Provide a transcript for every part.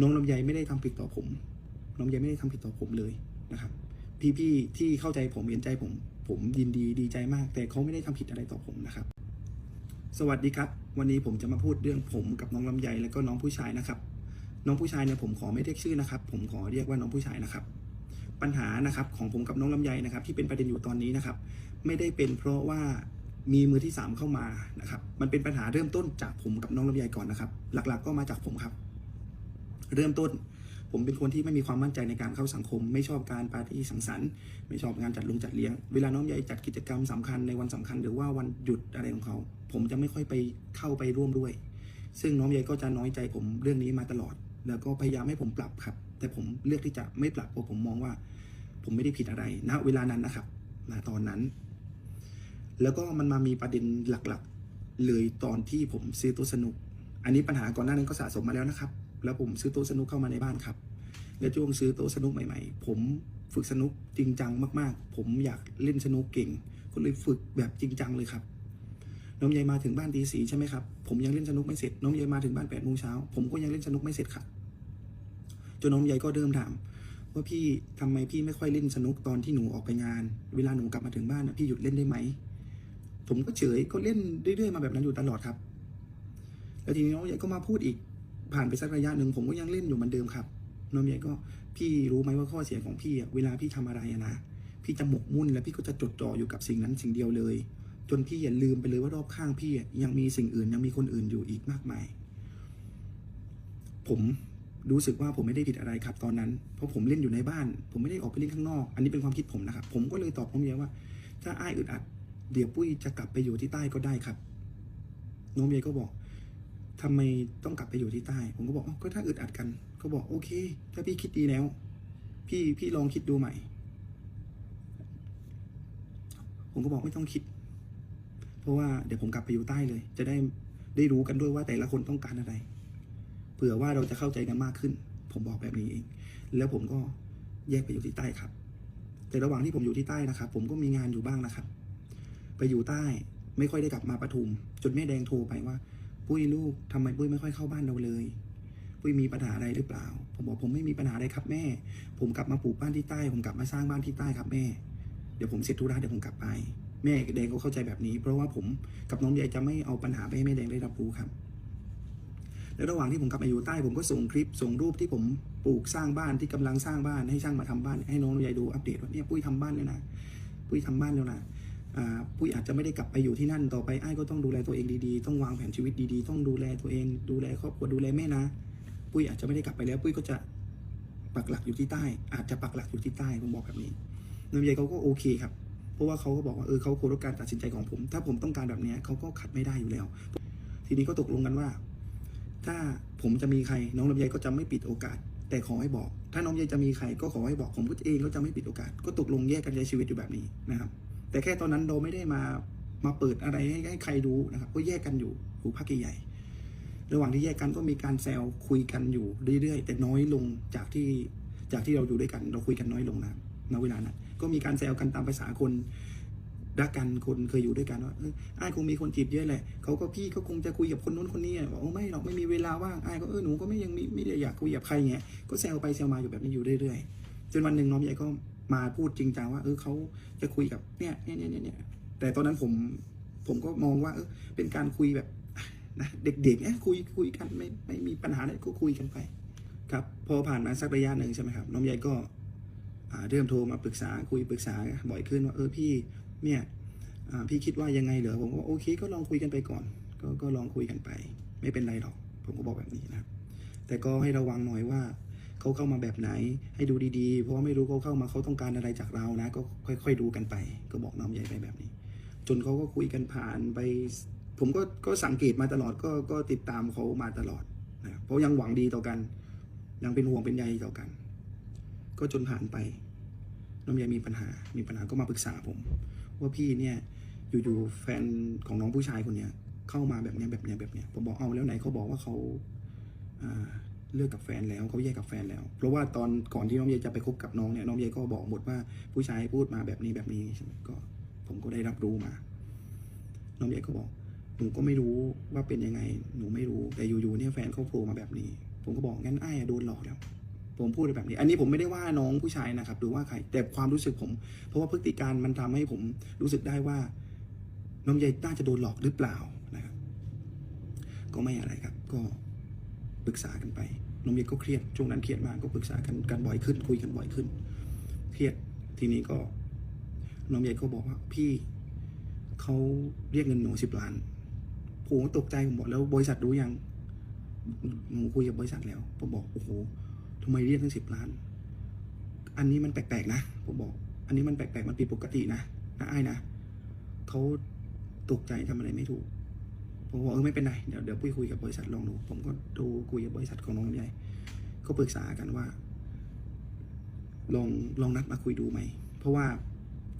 น้องลำไยไม่ได้ทำผิดต่อผม น้องลำไยไม่ได้ทำผิดต่อผมเลยนะครับ พี่ๆที่เข้าใจผมเห็นใจผม ผมยินดีดีใจมาก แต่เขาไม่ได้ทำผิดอะไรต่อผมนะครับ สวัสดีครับ วันนี้ผมจะมาพูดเรื่องผมกับน้องลำไยแล้วก็น้องผู้ชายนะครับ น้องผู้ชายเนี่ยผมขอไม่เรียกชื่อนะครับ ผมขอเรียกว่าน้องผู้ชายนะครับ ปัญหานะครับของผมกับน้องลำไยนะครับ ที่เป็นประเด็นอยู่ตอนนี้นะครับ ไม่ได้เป็นเพราะว่ามีมือที่สามเข้ามานะครับ มันเป็นปัญหาเริ่มต้นจากผมกับน้องลำไยก่อนนะครับ หลักๆก็มาจากผมครับ เริ่มต้น ผมเป็นคนที่ไม่มีความมั่นใจในการเข้าสังคม ไม่ชอบการปาร์ตี้สังสรรค์ไม่ชอบงานจัดลงจัดเลี้ยง เวลาน้องใหญ่จัดกิจกรรมสำคัญในวันสำคัญหรือว่าวันหยุดอะไรของเขา ผมจะไม่ค่อยไปเข้าไปร่วมด้วย ซึ่งน้องใหญ่ก็จะน้อยใจผมเรื่องนี้มาตลอด แล้วก็พยายามให้ผมปรับครับ แต่ผมเลือกที่จะไม่ปรับเพราะผมมองว่า ผมไม่ได้ผิดอะไรณเวลานั้นนะครับณตอนนั้น แล้วก็มันมามีประเด็นหลักๆเลยตอนที่ผมซื้อต๊ะสนุก อันนี้ปัญหาก่อนหน้านั้นก็สะสมมาแล้วนะครับ แล้วผมซื้อโต๊ะสนุกเข้ามาในบ้านครับและช่วงซื้อโต๊ะสนุกใหม่ๆ ผมฝึกสนุกจริงจังมากๆ ผมอยากเล่นสนุกเก่ง ก็เลยฝึกแบบจริงจังเลยครับ น้องใหญ่มาถึงบ้านตีสีใช่ไหมครับ ผมยังเล่นสนุกไม่เสร็จ น้องใหญ่มาถึงบ้านแปดโมงเช้า ผมก็ยังเล่นสนุกไม่เสร็จครับจนน้องใหญ่ก็เริ่มถามว่าพี่ทำไมพี่ไม่ค่อยเล่นสนุกตอนที่หนูออกไปงาน เวลาหนูกลับมาถึงบ้านนะพี่หยุดเล่นได้ไหม ผมก็เฉยก็เล่นเรื่อยๆมาแบบนั้นอยู่ตลอดครับ แล้วทีนี้น้องใหญ่ก็มาพูดอีก ผ่านไปสักระยะหนึ่งผมก็ยังเล่นอยู่เหมือนเดิมครับน้องใหญ่ก็พี่รู้ไหมว่าข้อเสียของพี่เวลาพี่ทำอะไรนะพี่จะหมกมุ่นแล้วพี่ก็จะจดจ่ออยู่กับสิ่งนั้นสิ่งเดียวเลย จนพี่อย่าลืมไปเลยว่ารอบข้างพี่ยังมีสิ่งอื่นยังมีคนอื่นอยู่อีกมากมาย ผมรู้สึกว่าผมไม่ได้ผิดอะไรครับ ตอนนั้น เพราะผมเล่นอยู่ในบ้าน ผมไม่ได้ออกไปเล่นข้างนอก อันนี้เป็นความคิดผมนะครับ ผมก็เลยตอบน้องเมียว่า ถ้าอ้ายอึดอัด เดี๋ยวปุ้ยจะกลับไปอยู่ที่ใต้ก็ได้ครับน้องเมียก็บอก ทำไมต้องกลับไปอยู่ที่ใต้ ผมก็บอกอ๋อก็ถ้าอึดอัดกันเขาบอกโอเค ถ้าพี่คิดดีแล้ว พี่พี่ลองคิดดูใหม่ ผมก็บอกไม่ต้องคิด เพราะว่าเดี๋ยวผมกลับไปอยู่ใต้เลย จะได้ได้รู้กันด้วยว่าแต่ละคนต้องการอะไร เผื่อว่าเราจะเข้าใจกันมากขึ้น ผมบอกแบบนี้เอง แล้วผมก็แยกไปอยู่ที่ใต้ครับ แต่ระหว่างที่ผมอยู่ที่ใต้นะครับ ผมก็มีงานอยู่บ้างนะครับ ไปอยู่ใต้ไม่ค่อยได้กลับมาปทุม จนแม่แดงโทรไปว่า ปุ้ยลูกทำไมปุ้ยไม่ค่อยเข้าบ้านเราเลย ปุ้ยมีปัญหาอะไรหรือเปล่า ผมบอกผมไม่มีปัญหาอะไรครับแม่ ผมกลับมาปลูกบ้านที่ใต้ ผมกลับมาสร้างบ้านที่ใต้ครับแม่ เดี๋ยวผมเสร็จธุระเดี๋ยวผมกลับไป แม่แดงก็เข้าใจแบบนี้ เพราะว่าผมกับน้องใหญ่จะไม่เอาปัญหาไปให้แม่แดงได้รับรู้ครับ แล้วระหว่างที่ผมกลับมาอยู่ใต้ ผมก็ส่งคลิปส่งรูปที่ผมปลูกสร้างบ้านที่กำลังสร้างบ้านให้ช่างมาทำบ้าน ให้น้องใหญ่ดูอัปเดตว่าเนี่ยปุ้ยทำบ้านแล้วนะปุ้ยทำบ้านแล้วนะ ปุ้ยอาจจะไม่ได้กลับไปอยู่ที่นั่นต่อไปไอ้ก็ต้องดูแลตัวเองดีๆ ต้องวางแผนชีวิตดีๆ ต้องดูแลตัวเอง ดูแลครอบครัวดูแลแม่นะ ปุ้ยอาจจะไม่ได้กลับไปแล้ว ปุ้ยก็จะปักหลักอยู่ที่ใต้ อาจจะปักหลักอยู่ที่ใต้ผมบอกแบบนี้น้องใหญ่เขาก็โอเคครับ เพราะว่าเขาก็บอกว่าเออเขาเคารพการตัดสินใจของผม ถ้าผมต้องการแบบนี้เขาก็ขัดไม่ได้อยู่แล้ว ทีนี้ก็ตกลงกันว่า ถ้าผมจะมีใครน้องลำไยก็จะไม่ปิดโอกาส แต่ขอให้บอก ถ้าน้องลำไยจะมีใครก็ขอให้บอกผมก็เองก็จะไม่ปิดโอกาส ก็ตกลงแยกกันใช้ชีวิตอยู่แบบนี้นะครับ แต่แค่ตอนนั้นเราไม่ได้มามาเปิดอะไรให้ให้ใครรู้นะครับ ก็แยกกันอยู่อยู่พักใหญ่ระหว่างที่แยกกันก็มีการแซวคุยกันอยู่เรื่อยๆ แต่น้อยลงจากที่จากที่เราอยู่ด้วยกัน เราคุยกันน้อยลงนะณเวลานั้นก็มีการแซวกันตามภาษาคนรักกันคนเคยอยู่ด้วยกันว่าไอ้คงมีคนจีบเยอะแหละเขาก็พี่ก็คงจะคุยกับคนนู้นคนนี้บอกโอ้ไม่หรอกไม่มีเวลาว่างไอ้ก็เออหนูก็ไม่ยังมีไม่ได้อยากคุยกับใครเงี้ยก็แซวไปแซวมาอยู่แบบนี้อยู่เรื่อยๆจนวันหนึ่งน้องใหญ่ก็ มาพูดจริงจังว่า เออเขาจะคุยกับเนี่ยเนี่ยเนี่ยเนี่ยแต่ตอนนั้นผมผมก็มองว่า เออเป็นการคุยแบบนะเด็กๆเนี่ยคุยคุยกันไม่ไม่มีปัญหาอะไรก็คุยกันไป ครับ พอผ่านมาสักระยะหนึ่งใช่ไหมครับ น้องใหญ่ก็เริ่มโทรมาปรึกษาคุยปรึกษาบ่อยขึ้นว่าเออพี่เนี่ยพี่คิดว่ายังไงเหรอผมก็โอเคก็ลองคุยกันไปก่อน ก็ก็ลองคุยกันไป ไม่เป็นไรหรอก ผมก็บอกแบบนี้นะครับแต่ก็ให้ระวังหน่อยว่า เขาเข้ามาแบบไหน ให้ดูดีๆ เพราะไม่รู้เขาเข้ามาเขาต้องการอะไรจากเรานะ ก็ค่อย ๆ ดูกันไป ก็บอกน้องใหญ่ไปแบบนี้ จนเขาก็คุยกันผ่านไป ผมก็ก็สังเกตมาตลอดก็ก็ติดตามเขามาตลอดนะเพราะยังหวังดีต่อกัน ยังเป็นห่วงเป็นใยต่อกัน ก็จนผ่านไป น้องใยมีปัญหา มีปัญหาก็มาปรึกษาผม ว่าพี่เนี่ยอยู่ๆแฟนของน้องผู้ชายคนเนี้ยเข้ามาแบบเนี้ยแบบเนี้ยแบบเนี้ยผมบอกเอาแล้วไหนเขาบอกว่าเขาอ่า เลิกกับแฟนแล้วเขาแยกกับแฟนแล้ว เพราะว่าตอนก่อนที่น้องเยจะไปคบกับน้องเนี่ยน้องเยก็บอกหมดว่าผู้ชายพูดมาแบบนี้แบบนี้ใช่ไหมก็ผมก็ได้รับรู้มา น้องเยก็บอกหนูก็ไม่รู้ว่าเป็นยังไง หนูไม่รู้แต่อยู่ๆเนี่ยแฟนเขาโผล่มาแบบนี้ ผมก็บอกงั้นไอ้โดนหลอกแล้วผมพูดแบบนี้ อันนี้ผมไม่ได้ว่าน้องผู้ชายนะครับหรือว่าใคร แต่ความรู้สึกผม เพราะว่าพฤติการมันทำให้ผมรู้สึกได้ว่าน้องใยน่าจะโดนหลอกหรือเปล่านะครับ ก็ไม่อะไรครับ ก็ ปรึกษากันไปน้องใยก็เครียดช่วงนั้นเครียดมากก็ปรึกษากันกันบ่อยขึ้น คุยกันบ่อยขึ้น เครียดทีนี้ก็น้องใยก็บอกว่าพี่เขาเรียกเงินหนูสิบล้านผมก็ตกใจผมบอกแล้วบริษัทรู้ยังหนูคุยกับบริษัทแล้วผมบอกโอ้โหทำไมเรียกตั้งสิบล้าน อันนี้มันแปลกๆนะผมบอก อันนี้มันแปลกๆมันผิดปกตินะนะไอ้ายนะเขาตกใจทำอะไรไม่ถูก ผมบอกเออไม่เป็นไรเดี๋ยวเดี๋ยวปุ้ยคุยกับบริษัทลองดู ผมก็ดูคุยกับบริษัทของน้องใหญ่ก็ปรึกษากันว่า ลองลองนัดมาคุยดูไหม เพราะว่า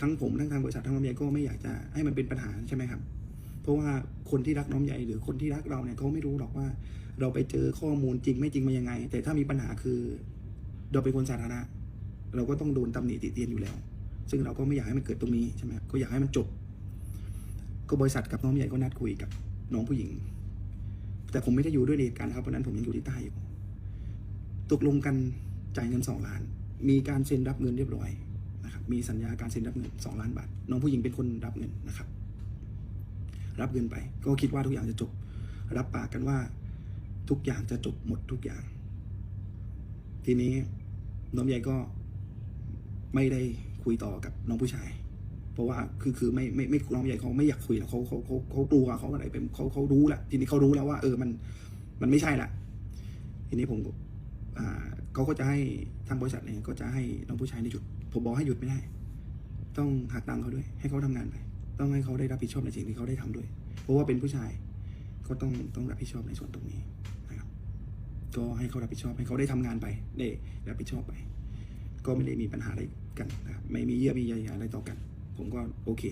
ทั้งผมทั้งทางบริษัททั้งน้องใหญ่ก็ไม่อยากจะให้มันเป็นปัญหาใช่ไหมครับ เพราะว่าคนที่รักน้องใหญ่หรือคนที่รักเราเนี่ยเขาไม่รู้หรอกว่า เราไปเจอข้อมูลจริงไม่จริงมายังไง แต่ถ้ามีปัญหาคือ เราเป็นคนสาธารณะ เราก็ต้องโดนตำหนิติเตียนอยู่แล้ว ซึ่งเราก็ไม่อยากให้มันเกิดตรงนี้ใช่ไหมก็อยากให้มันจบ ก็บริษัทกับน้องใหญ่ก็นัดคุยกับ น้องผู้หญิง แต่ผมไม่ได้อยู่ด้วยเหตุการณ์นครับเพราะฉะนั้นผมยังอยู่ที่ใต้อยู่ตกลงกันจ่ายเงินสองล้าน มีการเซ็นรับเงินเรียบร้อยนะครับ มีสัญญาการเซ็นรับเงินสองล้านบาท น้องผู้หญิงเป็นคนรับเงินนะครับ รับเงินไป ก็คิดว่าทุกอย่างจะจบ รับปากกันว่าทุกอย่างจะจบหมดทุกอย่าง ทีนี้น้องใหญ่ก็ไม่ได้คุยต่อกับน้องผู้ชาย เพราะว่าคือคือไม่ไม่ไม่น้องใหญ่เขาไม่อยากคุยแล้วเขาเขาเขาเขากลัวเขาอะไรเป็นเขาเขารู้แหละทีนี้เขารู้แล้วว่าเออมันมันไม่ใช่ละทีนี้ผมอ่าเขาก็จะให้ทางบริษัทเนี่ยก็จะให้น้องผู้ชายในหยุด ผมบอกให้หยุดไม่ได้ ต้องหักตังค์เขาด้วย ให้เขาทำงานไป ต้องให้เขาได้รับผิดชอบในสิ่งที่เขาได้ทำด้วย เพราะว่าเป็นผู้ชายก็ต้องต้องรับผิดชอบในส่วนตรงนี้นะครับก็ให้เขารับผิดชอบให้เขาได้ทำงานไปได้รับผิดชอบไป ก็ไม่ได้มีปัญหาอะไรกันนะครับไม่มีเยื่อมีใยอะไรต่อกัน ผมก็โอเค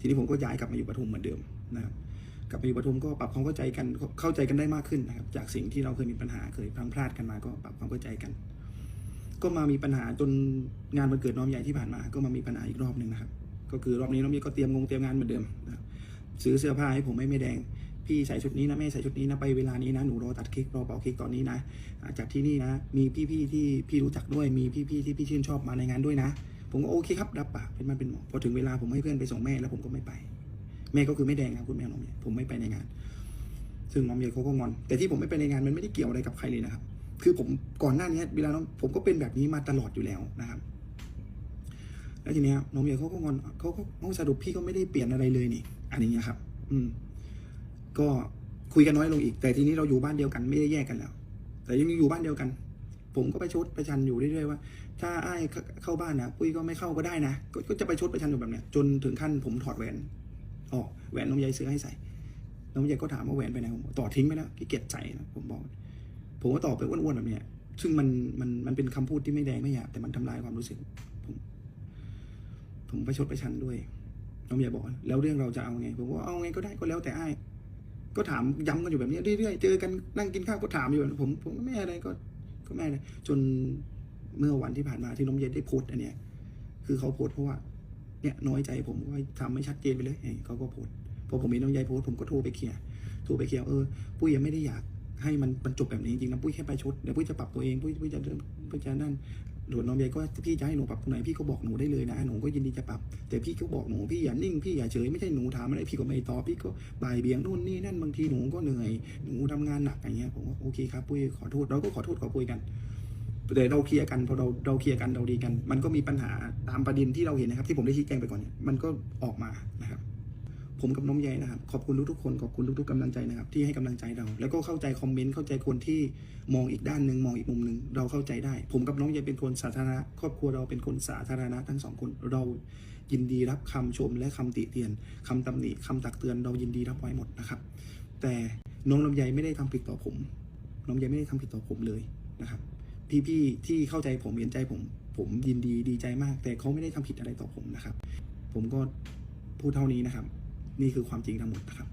ทีนี้ผมก็ย้ายกลับมาอยู่ปทุมเหมือนเดิมนะครับกลับมาอยู่ปทุมก็ปรับความเข้าใจกันเข้าใจกันได้มากขึ้นนะครับ จากสิ่งที่เราเคยมีปัญหาเคยพลังพลาดกันมาก็ปรับความเข้าใจกัน ก็มามีปัญหาจนงานวันเกิดน้องใหญ่ที่ผ่านมา ก็มามีปัญหาอีกรอบหนึ่งนะครับ ก็คือรอบนี้น้องใหญ่ก็เตรียมงงเตรียมงานเหมือนเดิมนะซื้อเสื้อผ้าให้ผมไม่ไม่แดงพี่ใส่ชุดนี้นะแม่ใส่ชุดนี้นะไปเวลานี้นะหนูรอตัดเค้กรอเป่าเค้กตอนนี้นะจากที่นี่นะ มีพี่ๆที่พี่รู้จักด้วยมีพี่ๆที่พี่ชื่นชอบมาในงานด้วยนะ ผมก็โอเคครับรับปากเป็นมันเป็นหมอพอถึงเวลาผมให้เพื่อนไปส่งแม่แล้วผมก็ไม่ไป แม่ก็คือไม่แดงครับคุณแม่น้องใหญ่ผมไม่ไปในงาน ซึ่งน้องใหญ่เขาก็งอน แต่ที่ผมไม่ไปในงานมันไม่ได้เกี่ยวอะไรกับใครเลยนะครับ คือผมก่อนหน้านี้เวลาน้องผมก็เป็นแบบนี้มาตลอดอยู่แล้วนะครับแล้วทีเนี้ยน้องใหญ่เขาก็งอนเขาก็น้องสรุปพี่ก็ไม่ได้เปลี่ยนอะไรเลยนี่อันนี้ครับ อืม ก็คุยกันน้อยลงอีก แต่ทีนี้เราอยู่บ้านเดียวกันไม่ได้แยกกันแล้ว แต่ยังอยู่บ้านเดียวกัน ผมก็ไปชดประชันอยู่เรื่อยๆว่า ถ้าไอ้เข้าบ้านนะปุ้ยก็ไม่เข้าก็ได้นะกก็จะไปชดประชันอยู่แบบเนี้ยจนถึงขั้นผมถอดแหวนออกแหวนน้องใยซื้อให้ใส่น้องใยก็ถามว่าแหวนไปไหนผมบอกต่อทิ้งไปแล้วขี้เกียจใส่นะผมบอก ผมก็ตอบไปอ้วนๆแบบเนี้ย ซึ่งมันมันมันเป็นคำพูดที่ไม่แดงไม่หยาบแต่มันทำลายความรู้สึก ผม ผมไปชดไปชันด้วยน้องใหญ่บอก แล้วเรื่องเราจะเอาไง ผมก็เอาไงก็ได้ก็แล้วแต่ไอ้ก็ถามย้ำกันอยู่แบบนี้เรื่อยๆ เจอกันนั่งกินข้าวก็ถามอยู่ผมผมไม่อะไรก็ ก็ไม่อะจนเมื่อวันที่ผ่านมาที่น้องเย็นได้โพสต์อันเนี้ยคือเขาโพสต์เพราะว่าเนี่ยน้อยใจผมว่าทำไม่ชัดเจนไปเลยเขาก็โพสต์พอผมเห็นน้องยายโพสต์ผมก็โทรไปเคลียร์โทรไปเคลียร์เออปุ้ยยังไม่ได้อยากให้มันมันจบแบบนี้จริงๆนะปุ้ยแค่ไปชดเดี๋ยวปุ้ยจะปรับตัวเองปุ้ยปุ้ยจะปุ้ยจะนั่น หลวงน้องยายก็พี่จะให้หนูปรับตรงไหนพี่ก็บอกหนูได้เลยนะหนูก็ยินดีจะปรับแต่พี่ก็บอกหนูพี่อย่านิ่งพี่อย่าเฉยไม่ใช่หนูถามอะไรพี่ก็ไม่ตอบพี่ก็บ่ายเบี่ยงนู่นนี่นั่นบางทีหนูก็เหนื่อยหนูทำงานหนักอย่างเงี้ยผมว่าโอเคครับปุ้ยขอโทษเราก็ขอโทษขอปุ้ยกันแต่เราเคลียร์กันพอเราเราเคลียร์กันเราดีกัน มันก็มีปัญหาตามประเด็นที่เราเห็นนะครับ ที่ผมได้ชี้แจงไปก่อนเนี่ยมันก็ออกมานะครับ ผมกับน้องใยนะครับ ขอบคุณทุกๆคนขอบคุณทุกๆกำลังใจนะครับ ที่ให้กำลังใจเรา แล้วก็เข้าใจคอมเมนต์เข้าใจคนที่มองอีกด้านหนึ่งมองอีกมุมหนึ่งเราเข้าใจได้ ผมกับน้องใยเป็นคนสาธารณะครอบครัวเราเป็นคนสาธารณะทั้งสองคนเรายินดีรับคำชมและคำติเตียนคำตำหนิคำตักเตือนเรายินดีรับไว้หมดนะครับ แต่น้องลำไยไม่ได้ทำผิดต่อผม น้องลำไยไม่ได้ทำผิดต่อผมเลยนะครับพี่ๆที่เข้าใจผมเห็นใจผม ผมยินดีดีใจมาก แต่เขาไม่ได้ทำผิดอะไรต่อผมนะครับ ผมก็พูดเท่านี้นะครับ นี่คือความจริงทั้งหมดนะครับ